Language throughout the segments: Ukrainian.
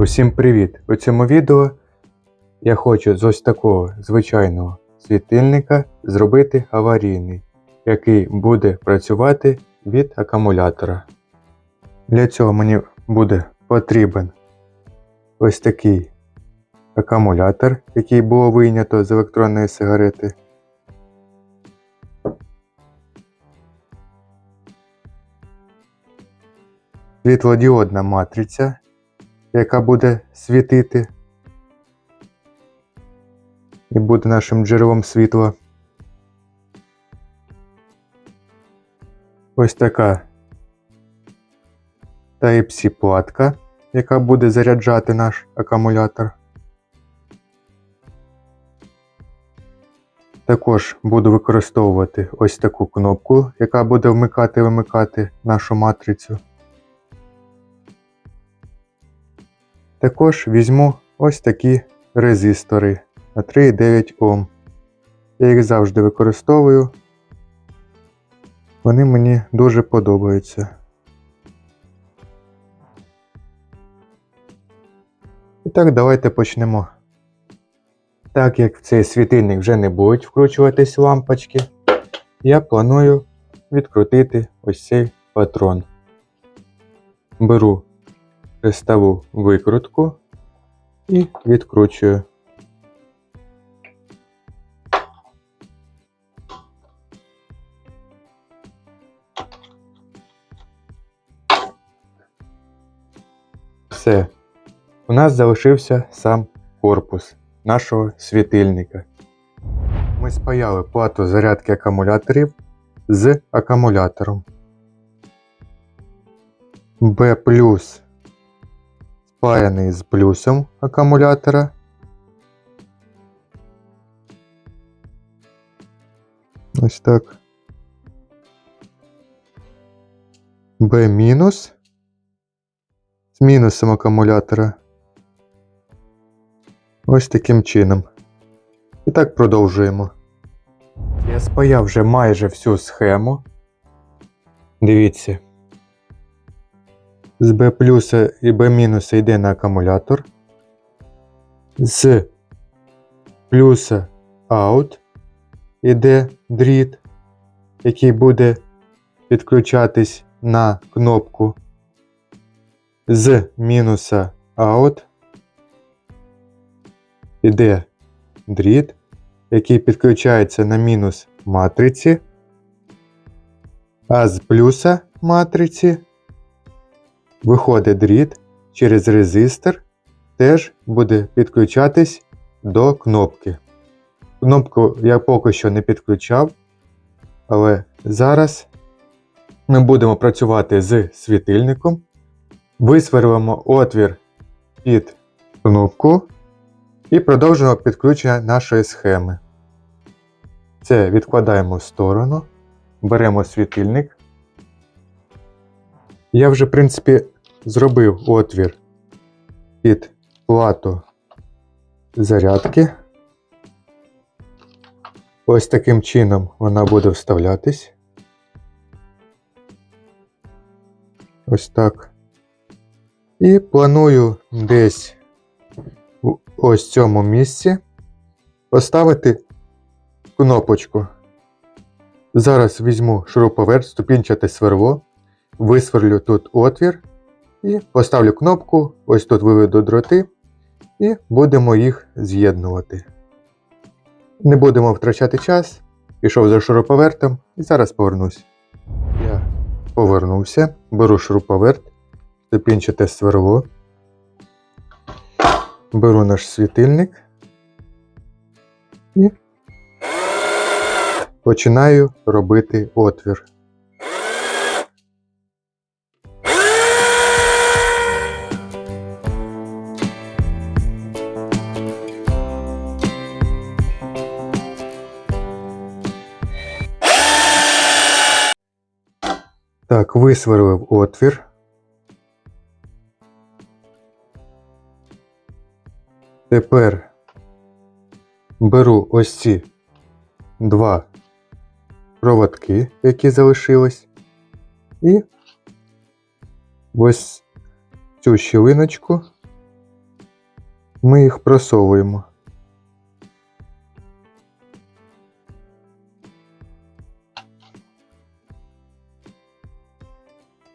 Усім привіт! У цьому відео я хочу з ось такого звичайного світильника зробити аварійний, який буде працювати від акумулятора. Для цього мені буде потрібен ось такий акумулятор, який було вийнято з електронної сигарети. Світлодіодна матриця, яка буде світити і буде нашим джерелом світла. Ось така Type-C платка, яка буде заряджати наш акумулятор. Також буду використовувати ось таку кнопку, яка буде вмикати-вимикати нашу матрицю. Також візьму ось такі резистори на 3,9 Ом. Я їх завжди використовую. Вони мені дуже подобаються. І так, давайте почнемо. Так як в цей світильник вже не будуть вкручуватись лампочки, я планую відкрутити ось цей патрон. Беру хрестову викрутку і відкручую. Все. У нас залишився сам корпус нашого світильника. Ми спаяли плату зарядки акумуляторів з акумулятором. B спаяний з плюсом акумулятора. Ось так. B мінус з мінусом акумулятора. Ось таким чином. І так продовжуємо. Я спаяв вже майже всю схему. Дивіться. З B плюса і B йде на акумулятор. З плюса out йде дріт, який буде підключатись на кнопку. З мінуса out іде дріт, який підключається на мінус матриці, а з плюса матриці виходить дріт через резистор, теж буде підключатись до кнопки. Кнопку я поки що не підключав, але зараз ми будемо працювати з світильником, висверлимо отвір під кнопку і продовжуємо підключення нашої схеми. Це відкладаємо в сторону, беремо світильник. Я вже, в принципі, зробив отвір під плату зарядки. Ось таким чином вона буде вставлятись. Ось так. І планую десь в ось цьому місці поставити кнопочку. Зараз візьму шуруповерт, ступінчате сверло, висверлю тут отвір і поставлю кнопку, ось тут виведу дроти, і будемо їх з'єднувати. Не будемо втрачати час, пішов за шуруповертом і зараз повернусь. Я повернувся, беру шуруповерт, ступінчате сверло. Беру наш світильник і починаю робити отвір. Висверлив отвір. Тепер беру ось ці два проводки, які залишились, і ось цю щілиночку Ми їх просовуємо.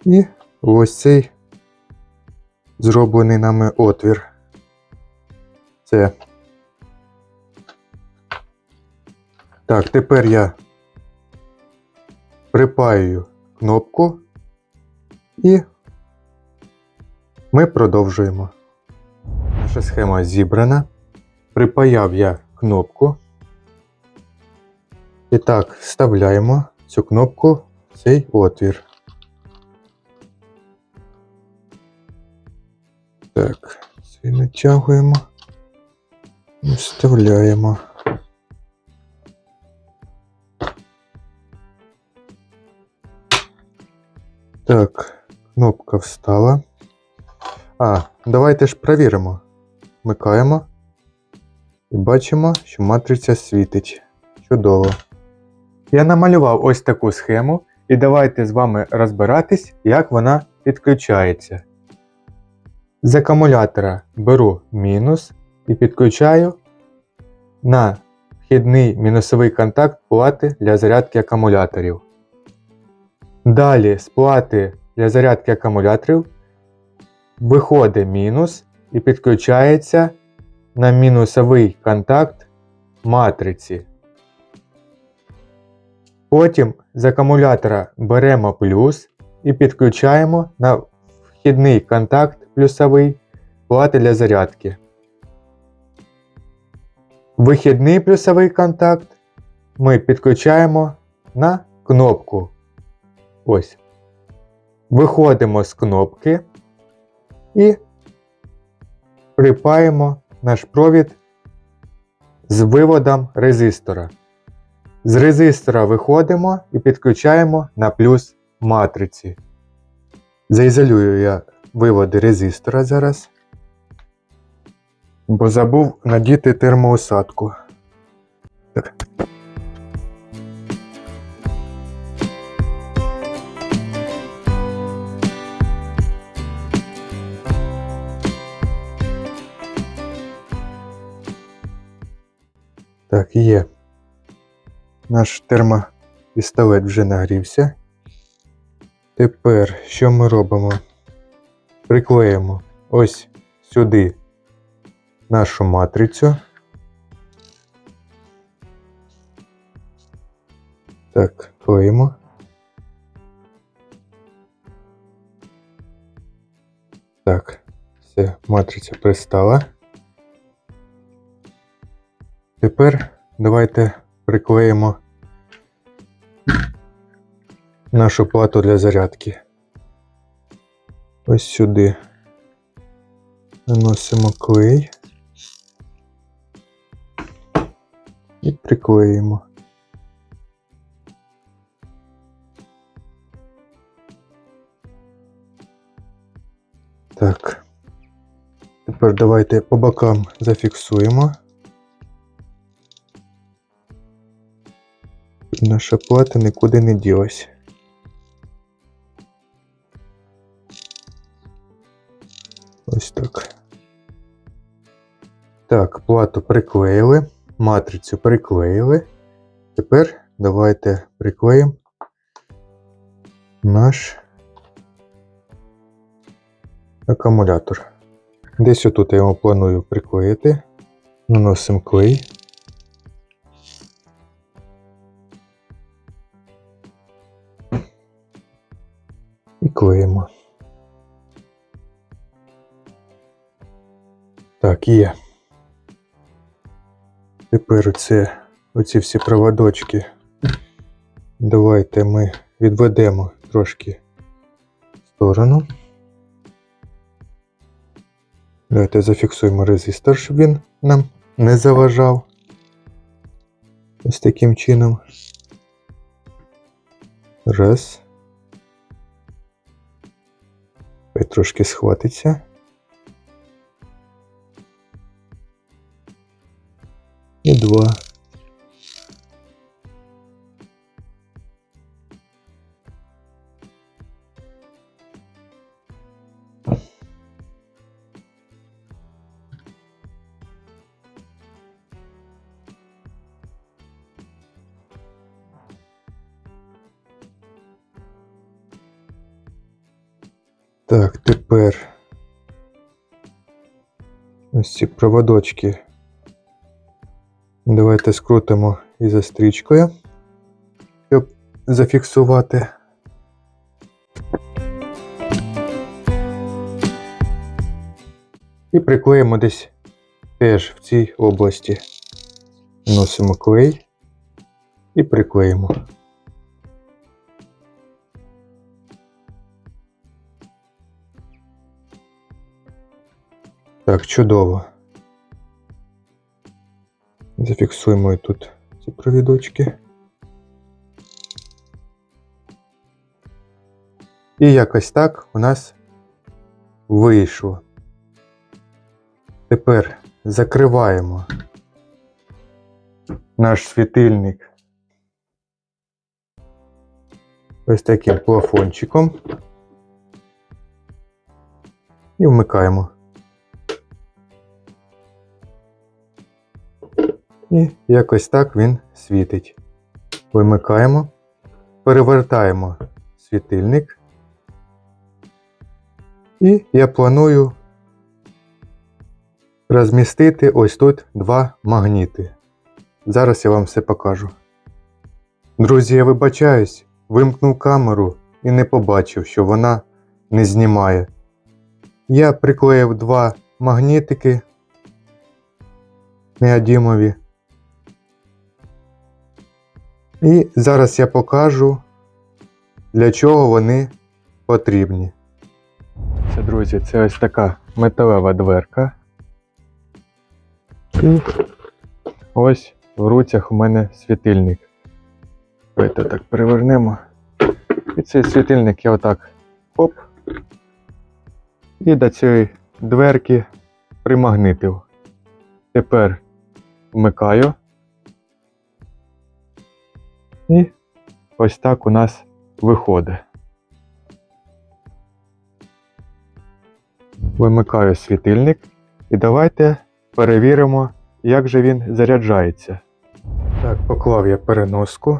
І ось цей зроблений нами отвір. Це. Так, тепер я припаюю кнопку і ми продовжуємо. Наша схема зібрана. Припаяв я кнопку. І так, вставляємо цю кнопку в цей отвір. Так, цей натягуємо вставляємо. Так, кнопка встала. А, давайте ж провіримо. Вмикаємо. І бачимо, що матриця світить. Чудово. Я намалював ось таку схему, і давайте з вами розбиратись, як вона підключається. З акумулятора беру мінус і підключаю на вхідний мінусовий контакт плати для зарядки акумуляторів. Далі з плати для зарядки акумуляторів виходить мінус і підключається на мінусовий контакт матриці. Потім з акумулятора беремо плюс і підключаємо на вхідний контакт плюсовий плати для зарядки. Вихідний плюсовий контакт ми підключаємо на кнопку. Ось. Виходимо з кнопки і припаємо наш провід з виводом резистора. З резистора виходимо і підключаємо на плюс матриці. Заізолюю я виводи резистора зараз, бо забув надіти термоусадку. Так. Є. Наш термопістолет вже нагрівся. Тепер що ми робимо? Приклеїмо ось сюди нашу матрицю. Так, клеїмо. Так, все, матриця пристала. Тепер давайте приклеїмо нашу плату для зарядки. Ось сюди наносимо клей і приклеїмо. Так. Тепер давайте по бокам зафіксуємо. Наша плата нікуди не ділась. Ось так. Так, плату приклеїли, матрицю приклеїли. Тепер давайте приклеїмо наш акумулятор. Десь отут я його планую приклеїти. Наносимо клей. Так, є. Тепер оце, оці всі проводочки. Давайте ми відведемо трошки в сторону. Давайте зафіксуємо резистор, щоб він нам не заважав. Ось таким чином. Раз. Трошки схватиться. И 2. Так, тепер ось ці проводочки Давайте скрутимо із стрічкою, щоб зафіксувати. І приклеїмо десь теж в цій області. Носимо клей і приклеїмо. Так, чудово. Зафіксуємо і тут ці провідочки. І якось так у нас вийшло. Тепер закриваємо наш світильник ось таким плафончиком і вмикаємо. І якось так він світить. Вимикаємо, перевертаємо світильник. І я планую розмістити ось тут два магніти. Зараз я вам все покажу. Друзі, я вибачаюсь, вимкнув камеру і не побачив, що вона не знімає. Я приклеїв два магнітики неодімові. І зараз я покажу, для чого вони потрібні. Це, друзі, це ось така металева дверка. І ось в руцях у мене світильник. Давайте так перевернемо. І цей світильник я отак оп. І до цієї дверки примагнитив. Тепер вмикаю. І ось так у нас виходить. Вимикаю світильник і давайте перевіримо, як же він заряджається. Так, поклав я переноску,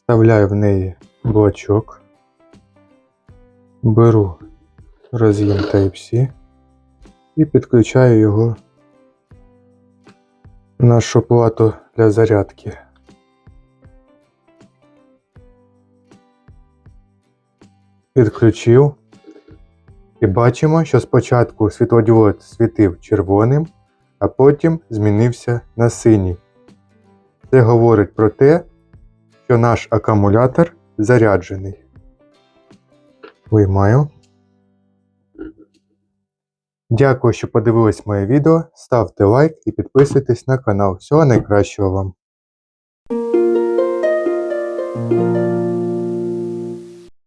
вставляю в неї блочок, беру роз'єм Type-C і підключаю його в нашу плату для зарядки. Підключив. І бачимо, що спочатку світлодіод світив червоним, а потім змінився на синій. Це говорить про те, що наш акумулятор заряджений. Виймаю. Дякую, що подивились моє відео. Ставте лайк і підписуйтесь на канал. Всього найкращого вам!